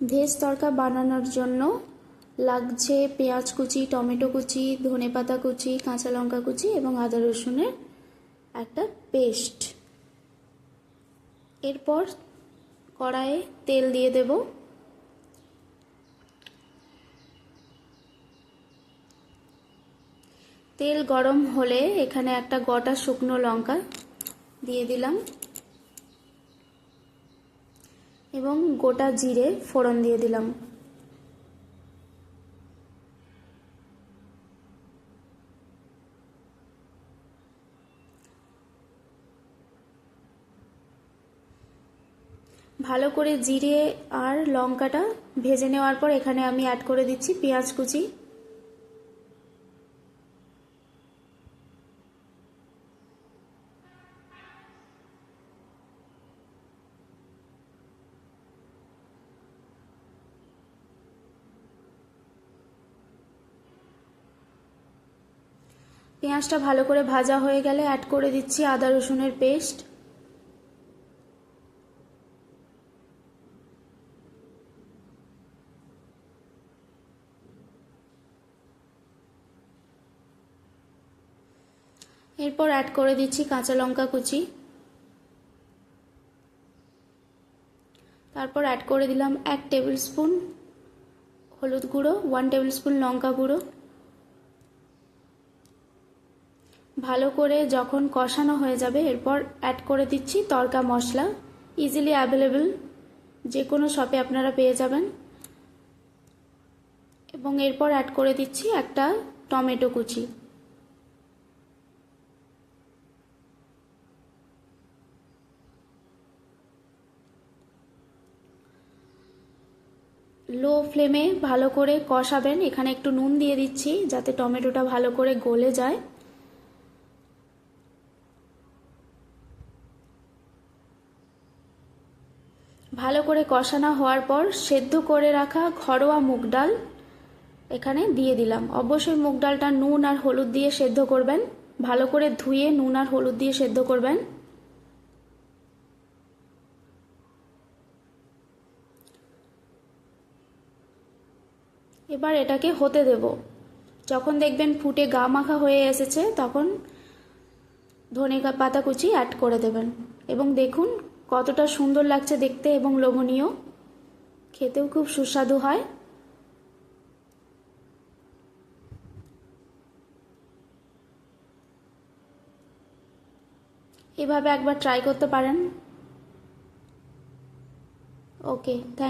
Veg তরকা বানানোর জন্য লাগছে পেঁয়াজ কুচি, টমেটো কুচি, ধনেপাতা কুচি, কাঁচা লঙ্কা কুচি এবং আদা রসুনের একটা পেস্ট। এরপর কড়াইয়ে তেল দিয়ে দেব। তেল গরম হলে এখানে একটা গোটা শুকনো লঙ্কা দিয়ে দিলাম। এবং গোটা জিরে ফোড়ন দিয়ে দিলাম। ভালো করে জিরে আর লঙ্কাটা ভেজে নেওয়ার পর এখানে আমি অ্যাড করে দিচ্ছি পেঁয়াজ কুচি। পেঁয়াজটা ভালো করে ভাজা হয়ে গেলে অ্যাড করে দিচ্ছি আদা রসুনের পেস্ট। এরপর অ্যাড করে দিচ্ছি কাঁচা লঙ্কা কুচি। তারপর অ্যাড করে দিলাম এক টেবিল স্পুন হলুদ গুঁড়ো ওয়ান টেবিল স্পুন লঙ্কা গুঁড়ো। ভালো করে যখন কষানো হয়ে যাবে, এরপর অ্যাড করে দিচ্ছি তরকা মশলা ইজিলি অ্যাভেলেবেল যে কোনো শপে আপনারা পেয়ে যাবেন। এবং এরপর অ্যাড করে দিচ্ছি একটা টমেটো কুচি। লো ফ্লেমে ভালো করে কষাবেন। এখানে একটু নুন দিয়ে দিচ্ছি, যাতে টমেটোটা ভালো করে গলে যায়। ভালো করে কষানো হওয়ার পর সেদ্ধ করে রাখা ঘরোয়া মুগ ডাল এখানে দিয়ে দিলাম। অবশ্যই মুগ ডালটা নুন আর হলুদ দিয়ে সেদ্ধ করবেন। ভালো করে ধুয়ে নুন আর হলুদ দিয়ে সেদ্ধ করবেন। এবার এটাকে হতে দেব। যখন দেখবেন ফুটে গা মাখা হয়ে এসেছে, তখন ধনে পাতা কুচি অ্যাড করে দেবেন। এবং দেখুন কতটা সুন্দর লাগছে দেখতে এবং লোভনীয়। খেতেও খুব সুস্বাদু হয়। এভাবে একবার ট্রাই করতে পারেন। Okay thank